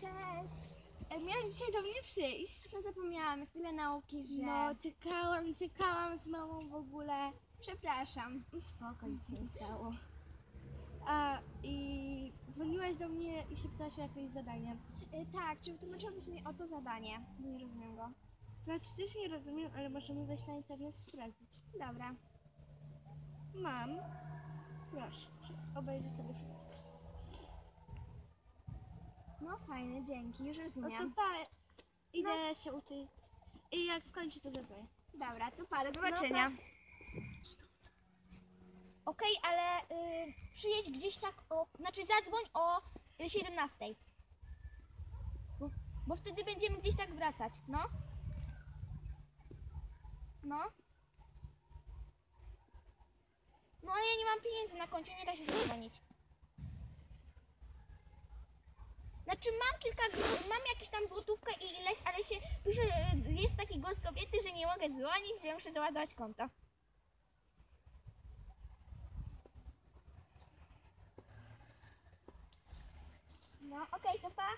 Cześć! Miałeś dzisiaj do mnie przyjść. No zapomniałam, jest tyle nauki, że... No, czekałam, czekałam z mamą w ogóle. Przepraszam. Spoko, nic nie stało. A, i dzwoniłaś do mnie i się pytałaś o jakieś zadanie. E, tak, czy wytłumaczyłabyś mi o to zadanie? Nie rozumiem go. Znaczy też nie rozumiem, ale możemy wejść na internet i sprawdzić. Dobra. Mam. Proszę, obejrzyj sobie film. No fajne, dzięki, już No to rozumiem. pa, idę się uczyć. I jak skończę, to zadzwonię. Dobra, to pa, do zobaczenia. No Okej, ale y, przyjedź gdzieś tak o. Znaczy zadzwoń o y, 17. Bo, bo wtedy będziemy gdzieś tak wracać, no. No. No ale ja nie mam pieniędzy na koncie, nie da się zadzwonić. Znaczy mam kilka, mam jakieś tam złotówkę i ileś, ale się pisze, jest taki głos kobiety, że nie mogę dzwonić, że muszę doładować konto. No, okej, to pa.